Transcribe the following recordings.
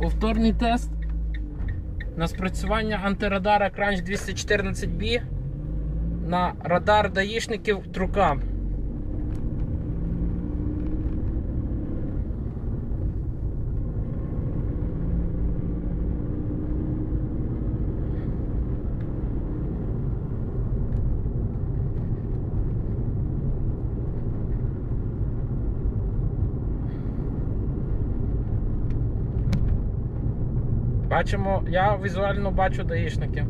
Повторний тест на спрацювання антирадара Crunch 214B на радар даїшників Трукам. Бачимо, я візуально бачу даїшників.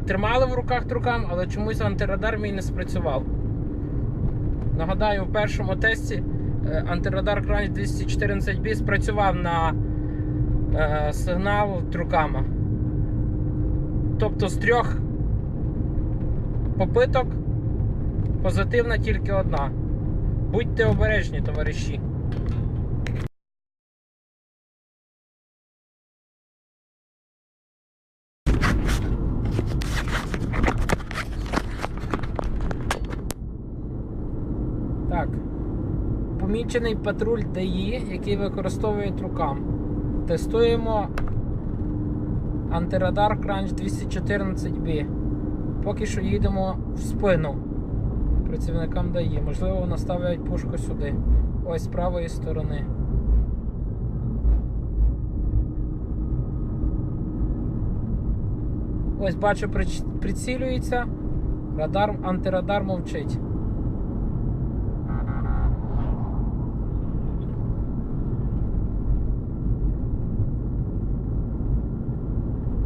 Тримали в руках трукам, але чомусь антирадар мій не спрацював. Нагадаю, в першому тесті е, антирадар Crunch 214B спрацював на е, сигнал трукама. Тобто з трьох попиток позитивна тільки одна. Будьте обережні, товариші. Так. Помічений патруль ДАІ, який використовує рукам. Тестуємо антирадар Crunch 214B. Поки що їдемо в спину працівникам ДАІ. Можливо, наставляють пушку сюди. Ось з правої сторони. Ось бачу, прицілюється. Радар, антирадар мовчить.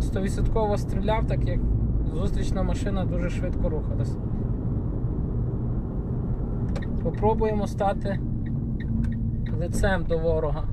Стовідсотково стріляв, так як зустрічна машина дуже швидко рухалась. Попробуємо стати лицем до ворога.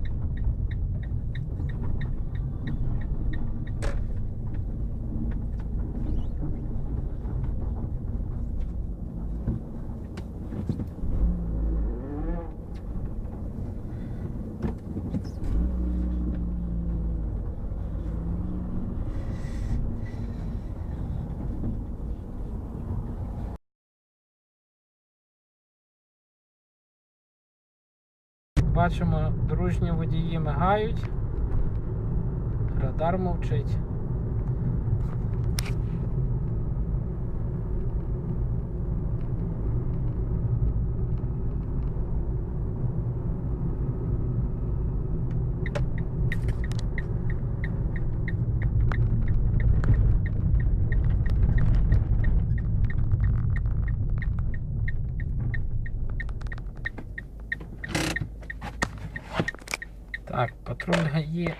Бачимо, дружні водії мигають. Радар мовчить. Так, патруль ГАІ.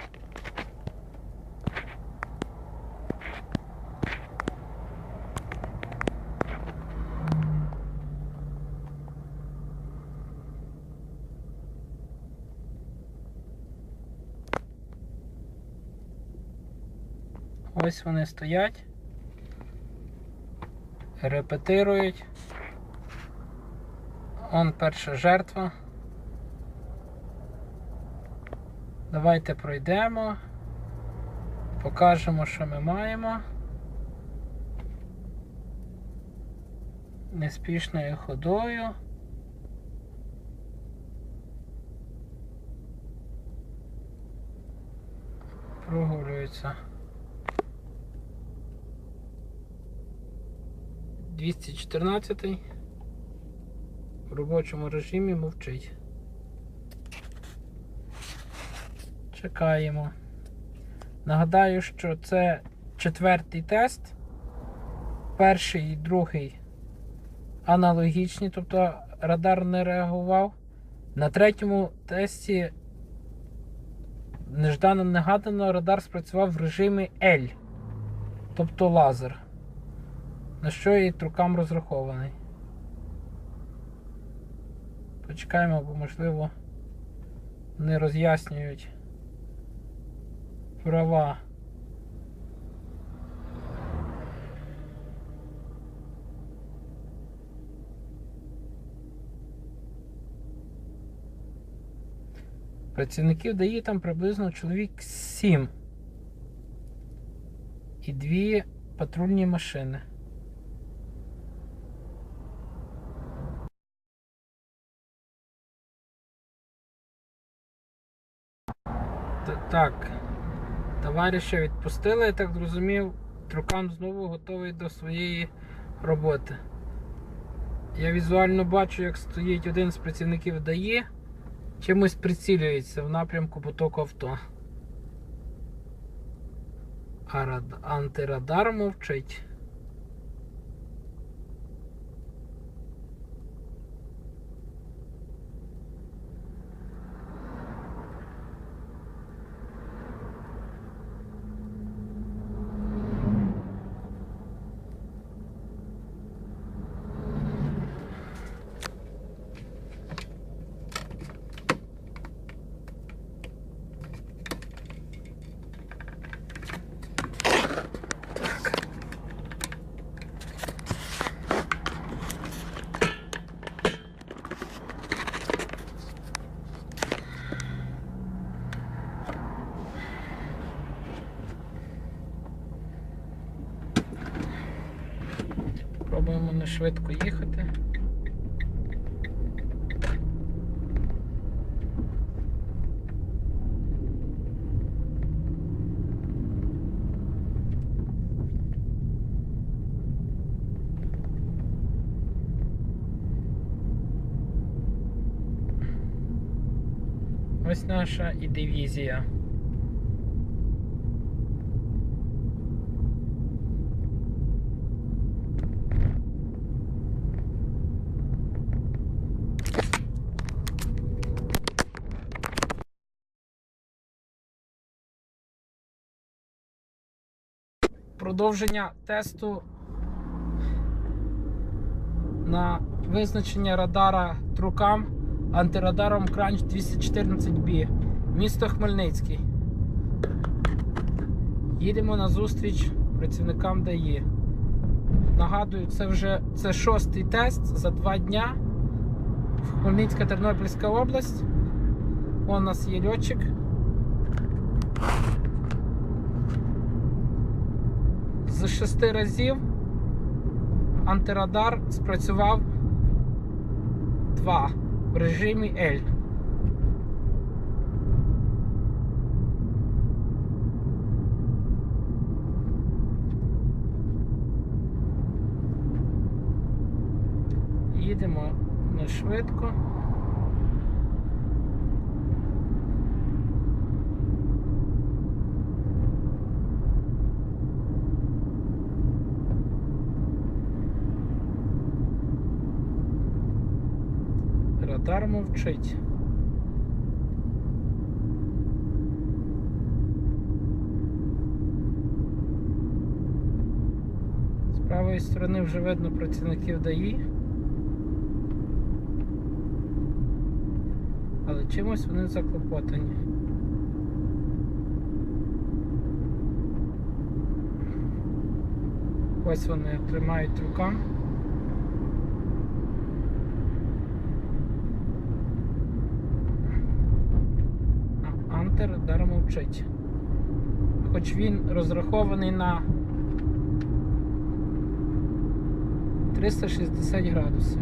Ось вони стоять, репетирують. Он перша жертва. Давайте пройдемо, покажемо, що ми маємо. Неспішною ходою. Прогулюється. 214 в робочому режимі мовчить. Чекаємо. Нагадаю, що це четвертий тест. Перший і другий аналогічні, тобто радар не реагував. На третьому тесті неждано негадано радар спрацював в режимі L, тобто лазер. На що і трукам розрахований. Почекаємо, бо можливо не роз'яснюють права. Працівників дає там приблизно чоловік 7 і дві патрульні машини. Так. Товариша відпустили, я так зрозумів, Трукан знову готовий до своєї роботи. Я візуально бачу, як стоїть один з працівників ДАІ, чимось прицілюється в напрямку потоку авто. А рад- антирадар мовчить. Пробуємо не швидко їхати. Ось наша і дивізія. Продовження тесту на визначення радара трукам антирадаром Кранч 214B. Місто Хмельницький. Їдемо на зустріч працівникам ДАІ. Нагадую, це вже це шостий тест за два дня. Хмельницька Тернопільська область. У нас є льотчик. З шести разів антирадар спрацював два в режимі L. Їдемо не швидко. Радар мовчить. З правої сторони вже видно працівників ДАІ. Але чимось вони заклопотані. Ось вони тримають руками. А Антер даром мовчить. Хоч він розрахований на 360 градусів.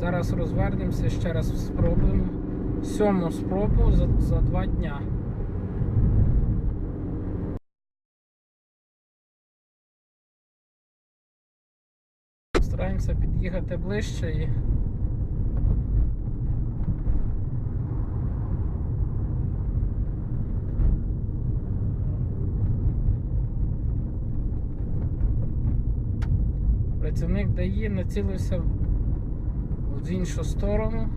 Зараз розвернемося, ще раз спробуємо. Сьому спробу за, за два дня. Стараємося під'їхати ближче і. Працівник дає, націлився в іншу сторону.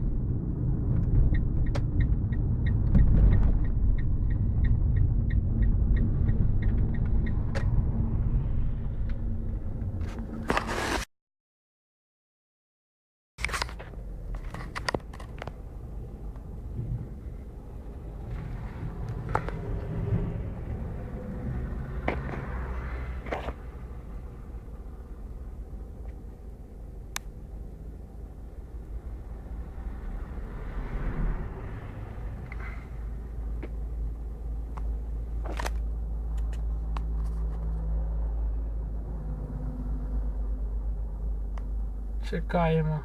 Чекаємо.